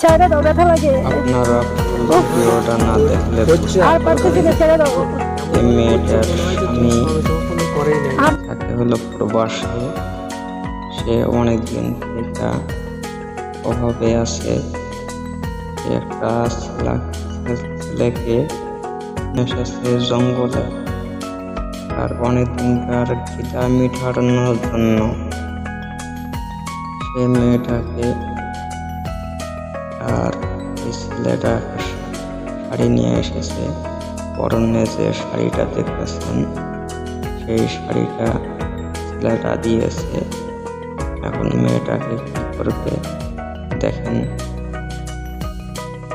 ছেড়ে দাও ব্যথা লাগে। আপনারা ভিডিওটা না দেখলে আর পারতেছি না ছেড়ে দাও। এই মেয়েটার স্বামী তাকে হলো প্রবাসে সে অনেক দিন থেকে অভাবে আছে। সে একটা ছেলা- ছেলেকে জঙ্গলে। আর অনেক দিনকার খিদা মিটানোর জন্য। সে মেয়েটাকে আর ছেলেটা শাড়ি নিয়ে এসেছে। পরনে যে শাড়িটা দেখতেছেন। সেই শাড়িটা ছেলেটা দিয়েছে। এখন মেয়েটাকে কি করবে দেখেন।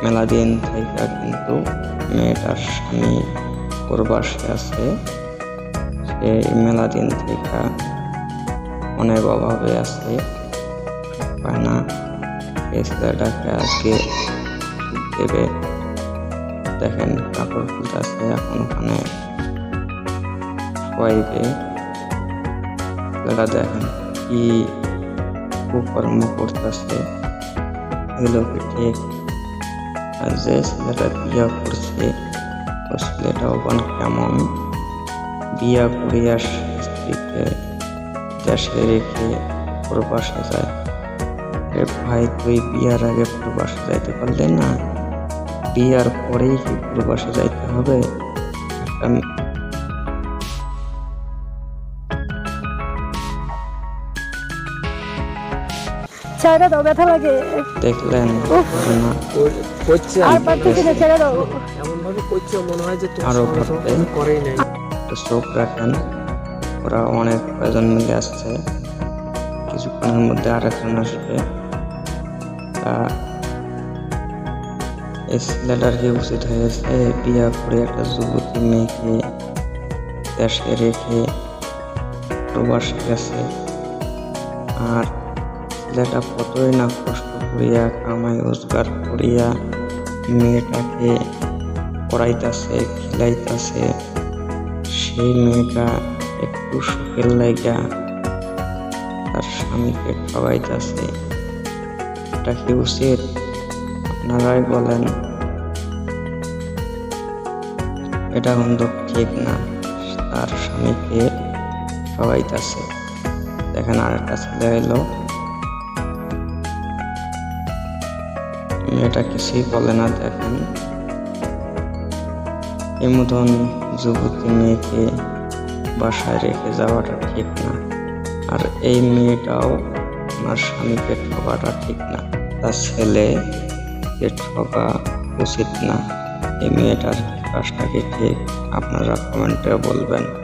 মেলা দিন থেকে কিন্তু মেয়েটার স্বামী প্রবাসে আছে। সে মেলা দিন থেকে অনেক অভাবে আছে। পায় না। ছেলেটাকে আজকে দেবে দেখেন, কাপড় খুলতেছে এখন ওখানে শোয়াইবে ছেলেটা দেখেন, কি কুকর্ম করতেছে। এগুলো কি ঠিক? আর যে ছেলেটা বিয়া করছে ও ছেলেটাও বান কেমন বিয়া করিয়া স্ত্রীকে দেশে রেখে প্রবাসে যায়। ভাই তুই বিয়ার আগে প্রবাসে যাইতে পারলে না? বিয়ার পরেই কি প্রবাসে যাইতে হবে? একটা ছেড়ে দাও ব্যথা লাগে। দেখলেন আর পারতেছি না ছেড়ে দাও। এমন ভাবে করছে মনে হয় যে আরও সঙ্গে করতে। কোনো করেই নাই। একটু চোখ রাখেন ওরা অনেক কয়জন মিলে আসছে। কিছুক্ষণের মধ্যে আরেকজন আসবে। ছেলেটার উচিত হয়েছে বিয়া করে একটা যুবতী মেয়েকে দেশে রেখে প্রবাস গেছে। আর ছেলেটা কতই না কষ্ট করিয়া, কামাই রোজগার করিয়া মেয়েটাকে পড়াইতাছে, খিলাইতাছে, সেই মেয়েটা একটু সুখের লাইগা তার স্বামীকে খাওয়াইতেছে। এটা কি উচিত আপনারাই বলেন, এটা কিন্তু ঠিক না। তার স্বামীকে খাওয়াইতেছে দেখেন আর একটা ছেলে এলো। মেয়েটা কিছুই বলে না, দেখেন। এই মতন যুবতী মেয়েকে বাসায় রেখে যাওয়াটা ঠিক না। আর এই মেয়েটাও আমার স্বামীকে ঠকাটা ঠিক না। তার ছেলেকে ঠকা উচিত না। এই মেয়েটার কাজটাকে ঠিক? আপনারা কমেন্টে বলবেন।